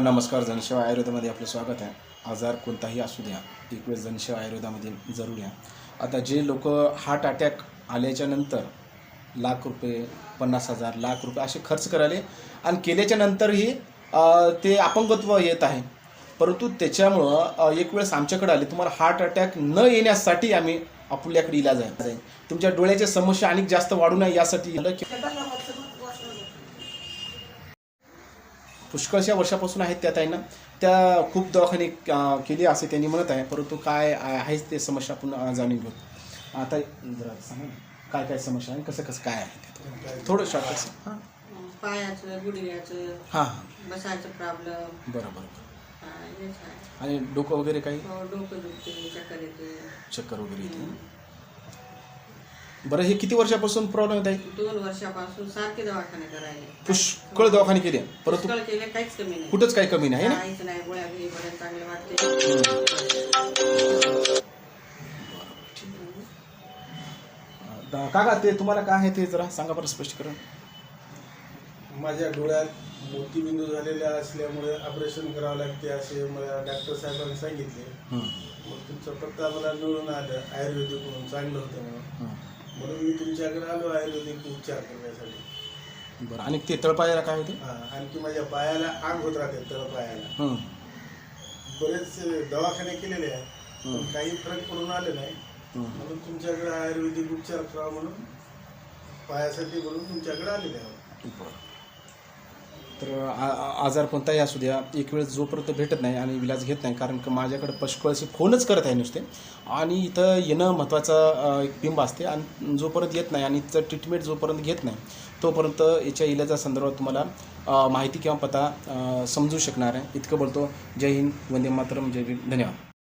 नमस्कार जनसेवा आयुर्वेदामध्ये आपलं स्वागत आहे. आजार कोणताही असू द्या एक वेळ जनसेवा आयुर्वेदामध्ये जरूर या. आता जे लोक हार्ट अटॅक आल्याच्यानंतर लाख रुपये पन्नास हजार लाख रुपये असे खर्च करायले आणि केल्याच्या नंतरही ते अपंगत्व येत आहे. परंतु त्याच्यामुळं एक वेळेस आमच्याकडे आले तुम्हाला हार्ट अटॅक न येण्यासाठी आम्ही आपल्याकडे इलाज आहे. तुमच्या डोळ्याच्या समस्या आणि जास्त वाढू नये यासाठी झालं की पुष्कळशा वर्षापासून आहेत त्या ताईंना त्या खूप दवाखाने केली असे त्यांनी म्हणत आहे परंतु काय आहेच ते समस्या आपण जाणून घेऊ. आता जरा सांगा ना काय काय समस्या आहे कसं कसं काय आहे? थोडं शॉर्ट हां पायाचं गुडघ्याचं हां. हां बसायचं प्रॉब्लेम बरं बरं हेच आहे. आणि डोकं वगैरे काही? हो, डोकं दुखते चक्कर येते चक्कर वगैरे येते बरं हे किती वर्षापासून प्रॉब्लेम येत आहे? दोन वर्षापासून सारखे दवाखाने करायले. पुष्कळ दवाखाने केले. परंतु पुष्कळ केले काहीच कमी नाही. कुठंच काही कमी नाही ना? काहीच नाही गोळ्या घेईपर्यंत चांगले वाटते अं, काका ते तुम्हाला काय आहे ते जरा सांगा बरं स्पष्टीकरण. माझ्या डोळ्यात मोतीबिंदू झालेल्या असल्यामुळे ऑपरेशन करावं लागते असे मला डॉक्टर साहेबांनी सांगितले. हं, मग तुमचा पत्ता मला मिळून आलं आयुर्वेदिक म्हणून चांगलं होतं म्हणून. हं. म्हणून मी तुमच्याकडे आलो आयुर्वेदिक उपचार करण्यासाठी. बरं आणि ते तळपायाला काय होते? हा, आणखी माझ्या पायाला आग होत राहते तळपायाला. हं, बरेच दवाखाने केलेले आहे पण काही फरक पडून आले नाही. हं. म्हणून तुमच्याकडे आयुर्वेदिक उपचार करावा म्हणून पायासाठी म्हणून तुमच्याकडे आलेले आहे बरं. तर आ- आजार कोणताही असू द्या एक वेळ जोपर्यंत भेटत नाही आणि इलाज घेत नाही कारण की माझ्याकडे पुष्कळचे फोनच करत आहे नुसते. आणि इथं येणं महत्त्वाचं एक बिंब असते आणि जोपर्यंत येत नाही आणि इथं ट्रीटमेंट जोपर्यंत घेत नाही तोपर्यंत याच्या इलाजा संदर्भात तुम्हाला माहिती किंवा पत्ता समजू शकणार आहे. इतकं बोलतो. जय हिंद. वंदे मातरम. जय भीम. धन्यवाद.